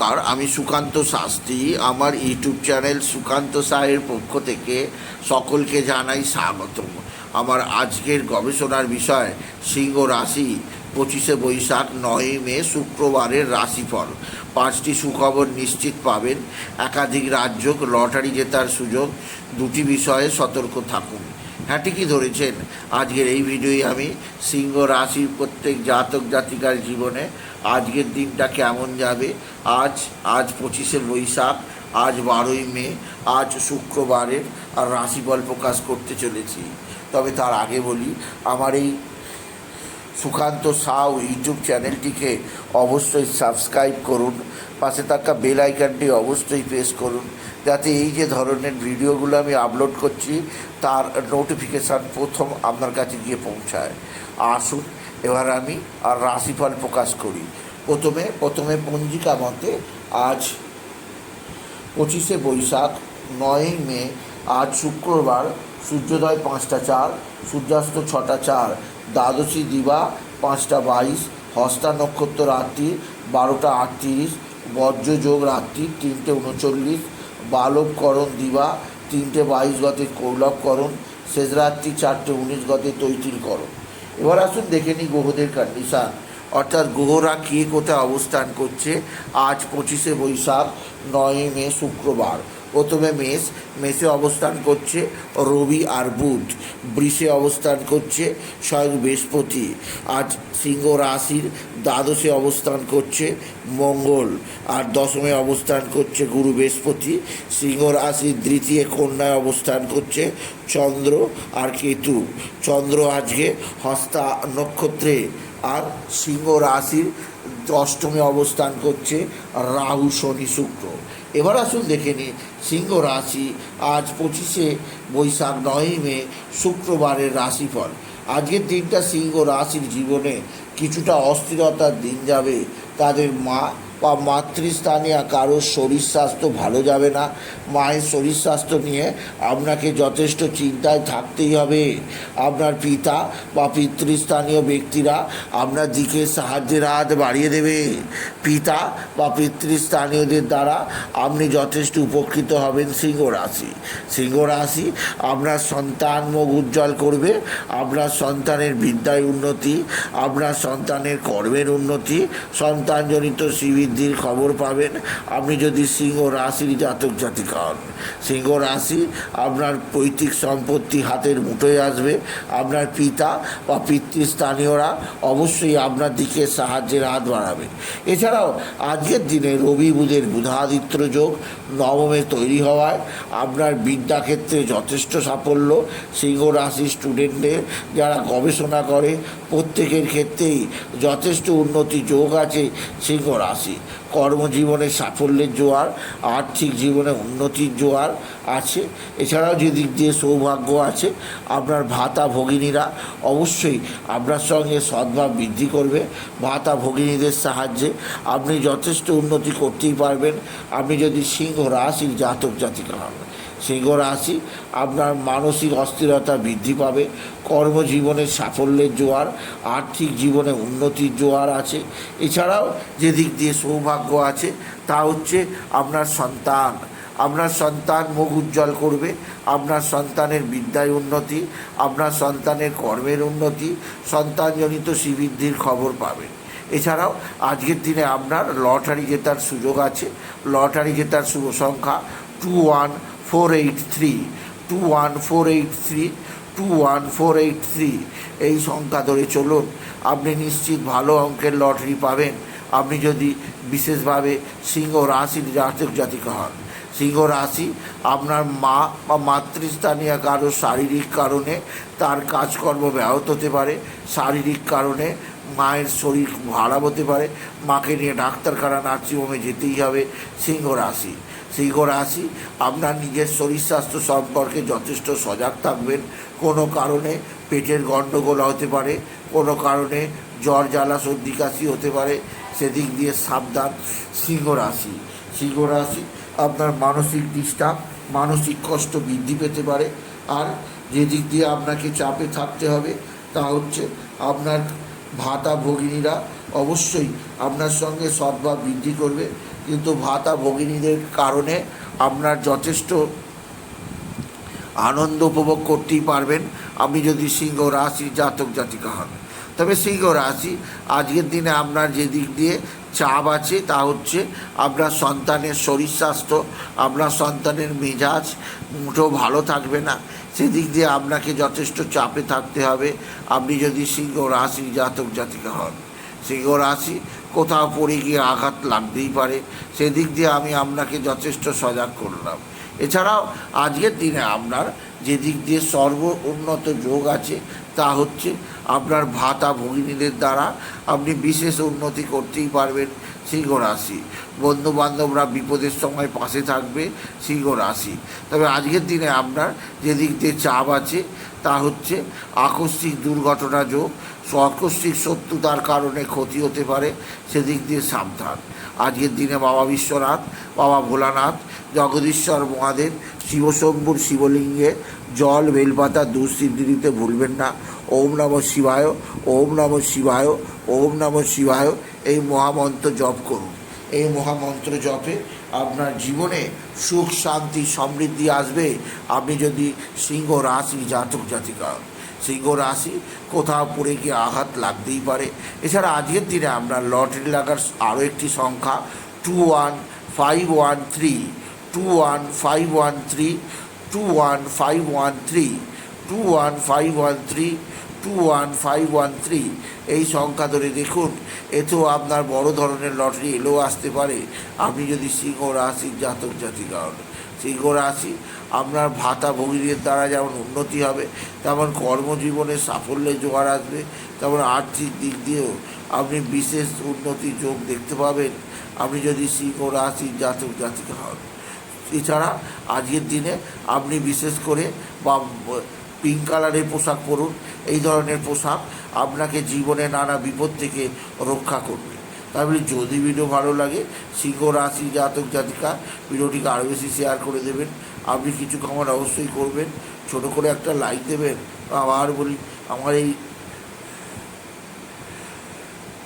নমস্কার, আমি সুকান্ত শাস্ত্রী। আমার ইউটিউব চ্যানেল সুকান্ত সাহের পক্ষ থেকে সকলকে জানাই স্বাগতম। আমার আজকের গবেষণার বিষয়, সিংহ রাশি, পঁচিশে বৈশাখ, নয়ই মে, শুক্রবারের রাশিফল। পাঁচটি সুখবর নিশ্চিত পাবেন। একাধিক রাজ্য লটারি জেতার সুযোগ। দুটি বিষয়ে সতর্ক থাকুন। হ্যাঁ ঠিকই ধরেছেন। আজকের এই ভিডিওই আমি সিংহ রাশির প্রত্যেক জাতক জাতিকার জীবনে আজকের দিনটা কেমন যাবে? আজ আজ পঁচিশে বৈশাখ, আজ বারোই মে, আজ শুক্রবারের আর রাশিফল প্রকাশ করতে চলেছি। তবে তার আগে বলি, আমার এই সুকান্ত সাউ ইউটিউব চ্যানেলটিকে অবশ্যই সাবস্ক্রাইব করুন। পাশে থাকা বেল আইকনটি অবশ্যই প্রেস করুন। যাতে এই যে ধরনের ভিডিওগুলো আমি আপলোড করছি, তার নোটিফিকেশান প্রথম আপনার কাছে গিয়ে পৌঁছায়। আসুন, এবার আমি আর রাশিফল প্রকাশ করি। প্রথমে প্রথমে পঞ্জিকা মতে আজ পঁচিশে বৈশাখ, নয়ই মে, আজ শুক্রবার, সূর্যোদয় পাঁচটা চার, সূর্যাস্ত ছটা চার। দ্বাদশী দিবা, পাঁচটা বাইশ, হস্তা নক্ষত্র রাত্রি, বারোটা আটত্রিশ, বজ্রযোগ রাত্রি, তিনটে উনচল্লিশ, বালবকরণ দিবা, তিনটে বাইশ গতে কৌলভকরণ শেষ রাত্রি চারটে উনিশ গতে তৈতিলকরণ। এবার আসুন দেখে নিই গ্রহদের কন্ডিশান অর্থাৎ গ্রহরা কে কোথায় অবস্থান করছে? আজ পঁচিশে বৈশাখ নয় মে, শুক্রবার। প্রথমে মেষ, মেষে অবস্থান করছে রবি আর বুধ। বৃষে অবস্থান করছে স্বয়ং বৃহস্পতি। আজ সিংহ রাশির দ্বাদশে অবস্থান করছে মঙ্গল। আর দশমে অবস্থান করছে গুরু বৃহস্পতি। সিংহ রাশির দ্বিতীয় কন্যায় অবস্থান করছে চন্দ্র আর কেতু। চন্দ্র আজকে হস্তা নক্ষত্রে। আর সিংহ রাশির অষ্টমে অবস্থান করছে রাহু, শনি, শুক্র। এবার আসুন দেখে নিই, সিংহ রাশি আজ পঁচিশে বৈশাখ নয়ই মে, শুক্রবারের রাশিফল। আজকের দিনটা সিংহ রাশির জীবনে কিছুটা অস্থিরতার দিন যাবে তাদের মা বা মাতৃস্থানীয় কারোর শরীর স্বাস্থ্য ভালো যাবে না, মায়ের শরীর স্বাস্থ্য নিয়ে আপনাকে যথেষ্ট চিন্তায় থাকতেই হবে। আপনার পিতা বা পিতৃস্থানীয় ব্যক্তিরা আপনার দিকে সাহায্যের হাত বাড়িয়ে দেবে। পিতা বা পিতৃস্থানীয়দের দ্বারা আপনি যথেষ্ট উপকৃত হবেন সিংহ রাশি। সিংহ রাশি আপনার সন্তান মুখ উজ্জ্বল করবে, আপনার সন্তানের বিদ্যায় উন্নতি, আপনার সন্তানের কর্মের উন্নতি সন্তানজনিত শ্রীবৃদ্ধির খবর পাবেন। আপনি যদি সিংহ রাশির জাতক জাতিক হন, সিংহ রাশি আপনার পৈতৃক সম্পত্তি হাতের মুঠোয় আসবে। আপনার পিতা বা পিতৃস্থানীয়রা অবশ্যই আপনার দিকে সাহায্যের হাত বাড়াবে। এছাড়াও আজকের দিনে রবি বুধের বুধাদিত্য যোগ নবমে তৈরি হওয়ায় আপনার বিদ্যাক্ষেত্রে যথেষ্ট সাফল্য। সিংহ রাশি স্টুডেন্টদের যারা গবেষণা করে, প্রত্যেকের ক্ষেত্রেই যথেষ্ট উন্নতি যোগ আছে সিংহ রাশি। কর্মজীবনে সাফল্যের জোয়ার, আর্থিক জীবনে উন্নতির জোয়ার আছে। এছাড়াও যে দিক দিয়ে সৌভাগ্য আছে, আপনার ভাতা ভগিনীরা অবশ্যই আপনার সঙ্গে সদ্ভাব বৃদ্ধি করবে। ভাতা ভগিনীদের সাহায্যে আপনি যথেষ্ট উন্নতি করতেই পারবেন। আপনি যদি সিংহ রাশির জাতক জাতিকা হন। সিংহ রাশি আপনার মানসিক অস্থিরতা বৃদ্ধি পাবে কর্মজীবনের সাফল্যের জোয়ার, আর্থিক জীবনে উন্নতির জোয়ার আছে। এছাড়াও যে দিক দিয়ে সৌভাগ্য আছে, তা হচ্ছে আপনার সন্তান। আপনার সন্তান মুখ উজ্জ্বল করবে, আপনার সন্তানের বিদ্যায় উন্নতি, আপনার সন্তানের কর্মের উন্নতি, সন্তানজনিত শ্রীবৃদ্ধির খবর পাবেন এছাড়াও আজকের দিনে আপনার লটারি জেতার সুযোগ আছে, লটারি জেতার শুভ সংখ্যা two one four eight three two one four eight three two one four eight three এই সংখ্যা ধরে চলুন। আপনি নিশ্চিত ভালো অঙ্কের লটারি পাবেন। আপনি যদি বিশেষভাবে সিংহ রাশির জাতক জাতিকা হন, সিংহ রাশি আপনার মা বা মাতৃস্থানীয় কারও শারীরিক কারণে তার কাজকর্ম ব্যাহত হতে পারে, শারীরিক কারণে মায়ের শরীর খারাপ হতে পারে, মাকে নিয়ে ডাক্তারখানা নার্সিংহোমে যেতেই হবে, সিংহ রাশি। সিংহ রাশি, আপনার নিজের শরীর স্বাস্থ্য সম্পর্কে যথেষ্ট সজাগ থাকবেন। কোনো কারণে পেটের গণ্ডগোল হতে পারে, কোনো কারণে জ্বর, জ্বালা, সর্দি, কাশি হতে পারে, সেদিক দিয়ে সাবধান। সিংহ রাশি আপনার মানসিক ডিস্টার্ব, মানসিক কষ্ট বৃদ্ধি পেতে পারে। আর যে দিক দিয়ে আপনাকে চাপে থাকতে হবে, তা হচ্ছে আপনার ভাতা ভগিনীরা অবশ্যই আপনার সঙ্গে সদ্ভাব বৃদ্ধি করবে। কিন্তু ভাতা ভগিনীদের কারণে আপনার যথেষ্ট আনন্দ উপভোগ করতেই পারবেন। আপনি যদি সিংহ রাশি জাতক জাতিকা হন। তবে সিংহ রাশি, আজকের দিনে আপনার যে দিক দিয়ে চাপ আছে তা হচ্ছে আপনার সন্তানের শরীর স্বাস্থ্য, আপনার সন্তানের মেজাজ মুঠো ভালো থাকবে না। সেদিক দিয়ে আপনাকে যথেষ্ট চাপে থাকতে হবে। আপনি যদি সিংহ রাশি জাতক জাতিকা হন, সিংহ রাশি কোথাও পড়ে গিয়ে আঘাত লাগতেই পারে। সেদিক দিয়ে আমি আপনাকে যথেষ্ট সজাগ করলাম। এছাড়াও, আজকের দিনে আপনার যে দিক দিয়ে সর্ব উন্নত যোগ আছে, তা হচ্ছে আপনার ভাতা ভগিনীদের দ্বারা আপনি বিশেষ উন্নতি করতেই পারবেন সিংহ রাশি। বন্ধু বান্ধবরা বিপদের সময় পাশে থাকবে সিংহ রাশি। তবে আজকের দিনে আপনার যে দিক দিয়ে চাপ আছে, তা হচ্ছে আকস্মিক দুর্ঘটনা যোগ আকস্মিক শত্রুতার কারণে ক্ষতি হতে পারে, সেদিক দিয়ে সাবধান। আজকের দিনে বাবা বিশ্বনাথ, বাবা ভোলানাথ, জগদীশ্বর মহাদেব শিবশম্ভুর শিবলিঙ্গে জল বেলপাতা দুঃসিদ্ধি দিতে ভুলবেন না। ওম নম শিবায়, ওম নম শিবায়, ওম নম শিবায়। এই মহামন্ত্র জপ করুন। এই মহামন্ত্র জপে আপনার জীবনে সুখ, শান্তি, সমৃদ্ধি আসবে। আপনি যদি সিংহ রাশি জাতক জাতিকা। সিংহ রাশি কোথাও পড়ে গিয়ে আঘাত লাগতেই পারে। এছাড়া আজকের দিনে আপনার লটারি লাগার আরও একটি সংখ্যা two one five one three two one five one three two one five one three two one five one three two one five one three এই সংখ্যা ধরে দেখুন, এতেও আপনার বড় ধরনের লটারি এলেও আসতে পারে। আপনি যদি সিংহ রাশির জাতক জাতিকা হন, সিংহ রাশি, আপনার ভাতা ভগিনীর দ্বারা যেমন উন্নতি হবে, তেমন কর্মজীবনে সাফল্যের জোয়ার আসবে, তেমন আর্থিক দিক দিয়েও আপনি বিশেষ উন্নতি যোগ দেখতে পাবেন। আপনি যদি সিংহ রাশির জাতক জাতিকা হন এছাড়া আজকের দিনে আপনি বিশেষ করে বা পিঙ্ক কালারের পোশাক পরুন, এই ধরনের পোশাক আপনাকে জীবনে নানা বিপদ থেকে রক্ষা করবে। তাহলে যদি ভিডিও ভালো লাগে, সিংহ রাশি জাতক জাতিকা, ভিডিওটিকে আরও বেশি শেয়ার করে দেবেন। আপনি কিছু কমেন্ট অবশ্যই করবেন। ছোট করে একটা লাইক দেবেন। আবার বলি, আমার এই